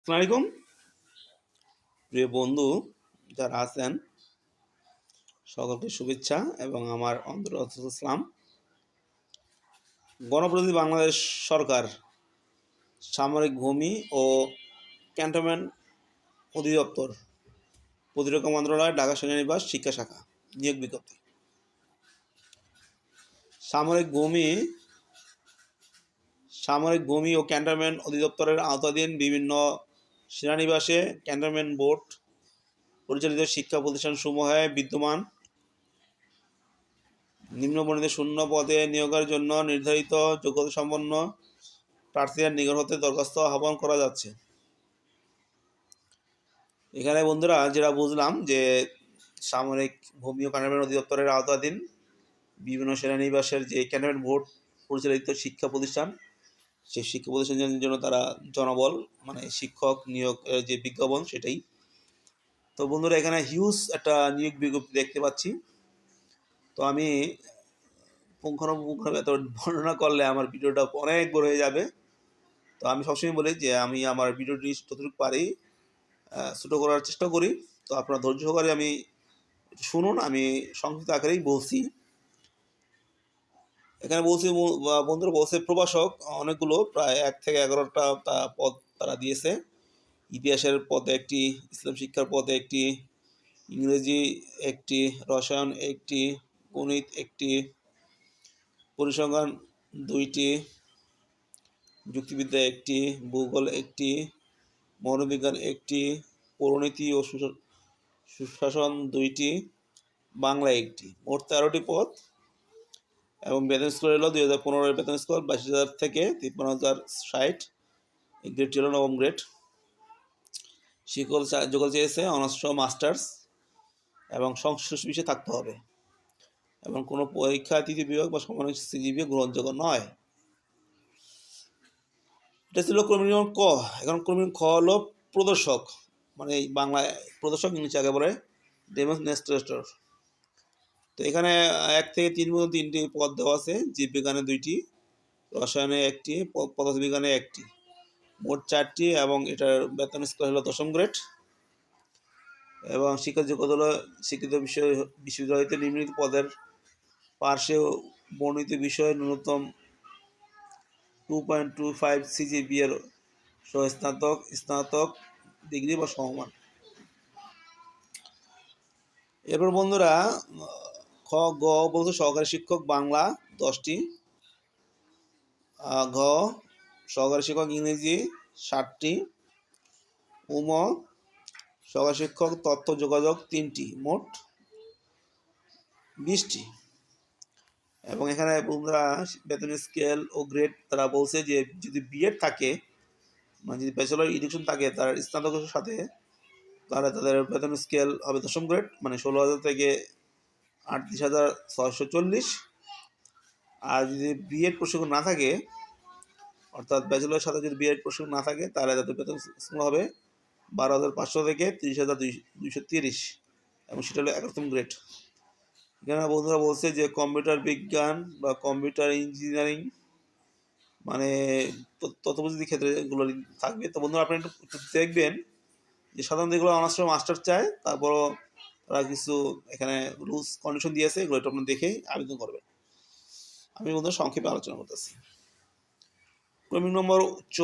আসসালামাইকুম প্রিয় বন্ধু, যারা আছেন, সকলকে শুভেচ্ছা এবং আমার অন্তর ইসলাম গণপ্রতিনিধি বাংলাদেশ সরকার সামরিক ভূমি ও ক্যান্টনমেন্ট অধিদপ্তর প্রতিরক্ষা মন্ত্রণালয়, ঢাকা সেনানিবাস, শিক্ষা শাখা নিয়োগ বিজ্ঞপ্তি। সামরিক ভূমি সামরিক ভূমি ও ক্যান্টনমেন্ট অধিদপ্তরের আওতাধীন বিভিন্ন সেনানিবাসে ক্যান্টনমেন্ট বোর্ড পরিচালিত শিক্ষা প্রতিষ্ঠানসমূহে বিদ্যমান নিম্নবর্ণিত শূন্য পদে নিয়োগের জন্য নির্ধারিত যোগ্যতা সম্পন্ন প্রার্থীদের নিকট হতে দরখাস্ত আহ্বান করা যাচ্ছে। এখানে বন্ধুরা যেটা বুঝলাম যে সামরিক ভূমি ও ক্যান্টনমেন্ট অধিদপ্তরের আওতাধীন বিভিন্ন সেনানিবাসের যে ক্যান্টনমেন্ট বোর্ড পরিচালিত শিক্ষা প্রতিষ্ঠান সেই শিক্ষা প্রতিষ্ঠানের জন্য তারা জনবল মানে শিক্ষক নিয়োগ যে বিজ্ঞাপন সেটাই। তো বন্ধুরা, এখানে হিউজ একটা নিয়োগ বিজ্ঞপ্তি দেখতে পাচ্ছি। তো আমি পুঙ্খানুপুঙ্খভাবে এত বর্ণনা করলে আমার ভিডিওটা অনেক বড় হয়ে যাবে। তো আমি সবসময় বলি যে, আমি আমার ভিডিওটি যতটুকু পারি ছোটো করার চেষ্টা করি। তো আপনারা ধৈর্য সহকারে আমি শুনুন, আমি সংক্ষিপ্ত আকারেই বলছি। এখানে বলছি বন্ধুরা বলছে প্রভাষক, অনেকগুলো, প্রায় এক থেকে এগারোটা পদ তারা দিয়েছে। ইতিহাসের পদে একটি, ইসলাম শিক্ষার পদে একটি, ইংরেজি একটি, রসায়ন একটি, গণিত একটি, পরিসংখ্যান দুইটি, যুক্তিবিদ্যা একটি, ভূগোল একটি, মনোবিজ্ঞান একটি পৌরনীতি ও সুশা- সুশাসন দুইটি, বাংলা একটি। মোট তেরোটি পদ। এবং বেতন স্কোর হলো দুই হাজার পনেরোর বেতন স্কোর বাইশ হাজার থেকে তিপ্পান্ন হাজার ষাট। এই গ্রেড ছিল নবম গ্রেড চা- যোগ্যতা চেয়েছে অনার্স মাস্টার্স এবং সংশ্লিষ্ট বিষয়ে থাকতে হবে। এবং কোনো পরীক্ষা, তৃতীয় বিভাগ বা সমানের সিজিবি গ্রহণযোগ্য নয়। এটা ছিল কর্মী নিয়ম ক। এখন কর্মী খ হলো প্রদর্শক। মানে বাংলায় প্রদর্শক ইংলিশ আগে বলে ডেমস ডেমনস্ট্রেটর তো এখানে এক থেকে তিন পর্যন্ত তিনটি পদ দেওয়া আছে জীববিজ্ঞানে দুইটি, রসায়নে একটি পদার্থবিজ্ঞানে একটি। মোট চারটি এবং এটার বেতন স্কেল হলো দশম গ্রেড এবং শিক্ষা যোগ্যতা হলো শিক্ষিত বিষয়, বিশ্ববিদ্যালয়তে নিম্নলিখিত পদের পার্শ্বে বর্ণিত বিষয়ে ন্যূনতম টু পয়েন্ট টু ফাইভ এর সহ স্নাতক স্নাতক ডিগ্রি বা সমমান। এরপর বন্ধুরা খ, গ বলতে সহকারী শিক্ষক বাংলা দশটি। ঘ সহকারী শিক্ষক ইংরেজি ষাটটি। উম সহকারী শিক্ষক তথ্য যোগাযোগ তিনটি, মোট বিশটি। এবং এখানে বন্ধুরা বেতন স্কেল ও গ্রেড তারা বলছে যে যদি বিএড থাকে মানে যদি ব্যাচেলর এডুকেশন থাকে, তার স্নাতকের সাথে তাহলে তাদের বেতন স্কেল হবে দশম গ্রেড মানে ষোলো হাজার থেকে আটত্রিশ হাজার ছয়শো চল্লিশ। আর যদি বিএড প্রশিক্ষণ না থাকে, অর্থাৎ ব্যাচেলরের সাথে যদি বিএড প্রশিক্ষণ না থাকে, তাহলে তাদের বেতন হবে বারো হাজার পাঁচশো থেকে তিরিশ হাজার দুইশো তিরিশ। এবং সেটা হলো এগারোতম গ্রেড এখানে বন্ধুরা বলছে যে কম্পিউটার বিজ্ঞান বা কম্পিউটার ইঞ্জিনিয়ারিং মানে ত- তথ্যপ্রযুক্তি ক্ষেত্রে এগুলো থাকবে। তো বন্ধুরা আপনি একটু দেখবেন যে সাধারণত এগুলো অনার্স মাস্টার চায়, তারপরও তারা কিছু এখানে রুলস কন্ডিশন দিয়েছে, এগুলো একটু দেখেই আবেদন করবেন। আমি বন্ধুরা সংক্ষেপে আলোচনা করতেছি। ক্রমিক নম্বর চ,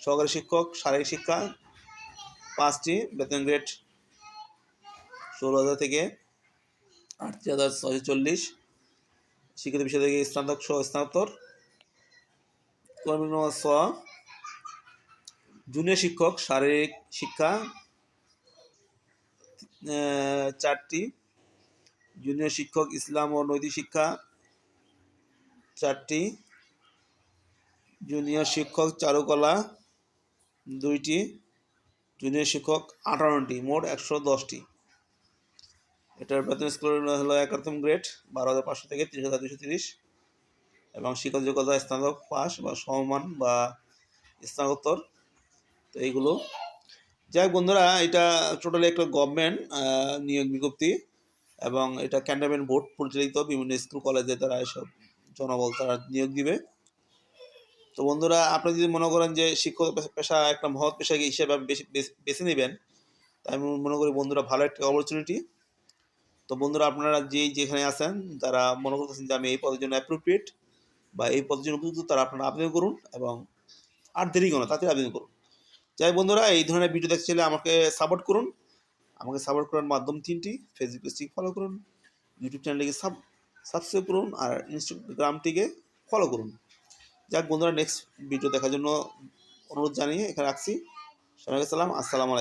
সহকারী শিক্ষক, শারীরিক শিক্ষা, পাঁচটি, বেতন গ্রেড ষোলো হাজার থেকে আটত্রিশ হাজার ছয়শো চল্লিশ, শিক্ষিত বিষয় থেকে স্নাতক সহ স্নাতক কর্মী নম্বর ছ জুনিয়র শিক্ষক, শারীরিক শিক্ষা চারটি। জুনিয়র শিক্ষক, ইসলাম ও নৈতিক শিক্ষা, চারটি। জুনিয়র শিক্ষক, চারুকলা, দুইটি। জুনিয়র শিক্ষক, আঠারোটি, মোট একশো দশটি। এটার বেতন স্কুল হলো একাদম গ্রেড, বারো হাজার পাঁচশো থেকে তিরিশ হাজার দুশো তিরিশ। এবং শিক্ষক যোগ্যতা স্নাতক পাস বা সমমান বা স্নাতকোত্তর। তো এইগুলো যাই হোক বন্ধুরা, এটা টোটালি একটা গভর্নমেন্ট নিয়োগ বিজ্ঞপ্তি এবং এটা ক্যান্টনমেন্ট বোর্ড পরিচালিত, বিভিন্ন স্কুল, কলেজে তারা এসব জনবল তারা নিয়োগ দিবে। তো বন্ধুরা, আপনি যদি মনে করেন যে শিক্ষক পেশা- একটা মহৎ পেশা হিসেবে বেশি বেছে- বেছে নেবেন তাই আমি মনে করি বন্ধুরা ভালো একটা অপরচুনিটি তো বন্ধুরা, আপনারা যেই যেখানে আছেন, তারা মনে করতেছেন যে আমি এই পদের জন্য অ্যাপ্রোপ্রিয়েট বা এই পদের জন্য উপযুক্ত, তারা আপনারা আবেদন করুন এবং আর দেরি করুন তাতে আবেদন করুন। যাই বন্ধুরা, এই ধরনের ভিডিও দেখতে চাইলে আমাকে সাপোর্ট করুন। আমাকে সাপোর্ট করার মাধ্যম তিনটি ফেসবুক পেজটি ফলো করুন ইউটিউব চ্যানেলটিকে সাব সাবস্ক্রাইব করুন, আর ইনস্টাগ্রামটিকে ফলো করুন। যাক বন্ধুরা নেক্সট ভিডিও দেখার জন্য অনুরোধ জানিয়ে এখানে রাখছি। সবাইকে সালাম, আসসালামু আলাইকুম।